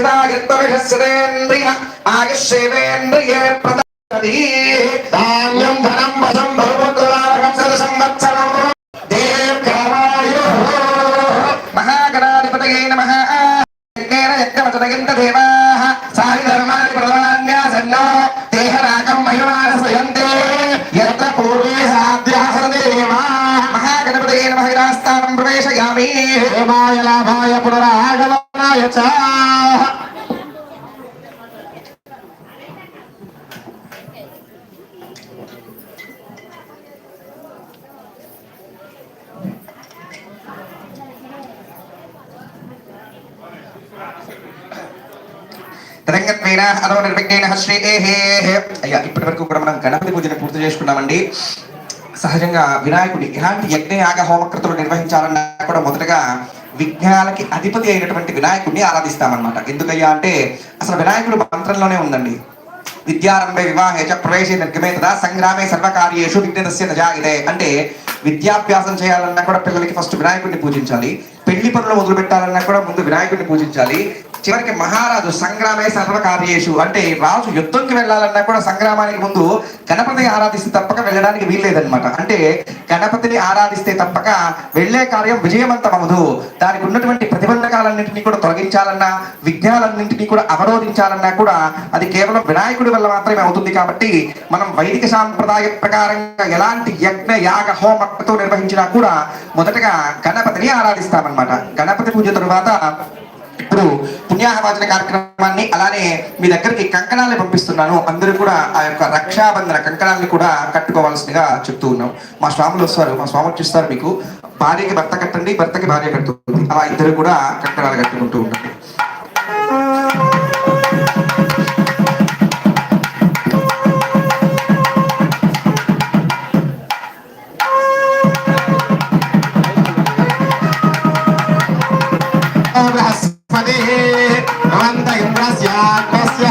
ప్రసిదాయత్వవిషస్యేంద్రియ ఆయుష్యేంద్రియే ప్రదీ ధాన్యం ధనం వశం భగవద్వారం సద సంవత్సరం మహాగణాధిపతయే నమః యజ్ఞేన యజ్ఞమచనయంత దేవాः సాయి ధర్మాని ప్రధాన్యాసన్నో దేహరాకం మహిమాన స్వయంతే యత్ర పూర్వే సాధ్యాసనదే దేవాः మహాగణపతయే ప్రవేశయామి హేమాయ లాభాయ పునరాగమనాయ తరంగత్వేన అదో నిర్విఘ్నేన శ్రీ అయ్యా ఇప్పటి వరకు కూడా మనం గణపతి పూజను పూర్తి చేసుకున్నామండి. సహజంగా వినాయకుడి ఇలాంటి యజ్ఞ యాగ హోమకృతులు నిర్వహించాలన్నా కూడా మొదటగా విఘ్నాలకి అధిపతి అయినటువంటి వినాయకుడిని ఆరాధిస్తామన్నమాట. ఎందుకయ్యా అంటే అసలు వినాయకుడు మంత్రంలోనే ఉందండి. విద్యారంభే వివాహే చ ప్రవేశే నిర్గమే తదా సంగ్రామే సర్వకార్యేషు విఘ్నతస్య నజాయిదే అంటే విద్యాభ్యాసం చేయాలన్నా కూడా పిల్లలకి ఫస్ట్ వినాయకుడిని పూజించాలి. పెళ్ళి పనులు మొదలు పెట్టాలన్నా కూడా ముందు వినాయకుడిని పూజించాలి. చివరికి మహారాజు సంగ్రామే సర్వకార్యేషు. అంటే రాజు యుద్ధంకి వెళ్ళాలన్నా కూడా సంగ్రామానికి ముందు గణపతిని ఆరాధిస్తే తప్పక వెళ్ళడానికి వీల్లేదన్నమాట. అంటే గణపతిని ఆరాధిస్తే తప్పక వెళ్ళే కార్యం విజయవంతమవదు. దానికి ఉన్నటువంటి ప్రతిబంధకాలన్నింటినీ కూడా తొలగించాలన్నా విఘ్నాలన్నింటినీ కూడా అవరోధించాలన్నా కూడా అది కేవలం వినాయకుడి వల్ల మాత్రమే అవుతుంది కాబట్టి మనం వైదిక సాంప్రదాయ ప్రకారంగా ఎలాంటి యజ్ఞ యాగ హోమతో నిర్వహించినా కూడా మొదటగా గణపతిని ఆరాధిస్తామన్నమాట. గణపతి పూజ తరువాత ఇప్పుడు పుణ్యాహవాచన కార్యక్రమాన్ని అలానే మీ దగ్గరికి కంకణాలని పంపిస్తున్నాను. అందరూ కూడా ఆ యొక్క రక్షాబంధన కంకణాన్ని కూడా కట్టుకోవాల్సిందిగా చెప్తూ ఉన్నాం. మా స్వాములు వస్తారు మా స్వాములు చూస్తారు మీకు. భార్యకి భర్త కట్టండి భర్తకి భార్య కట్టుతుంది అలా ఇద్దరు కూడా కంకణాలు కట్టుకుంటూ ఉంటారు బృహస్పతి భవంత ఇంద్రస్యాత్మస్య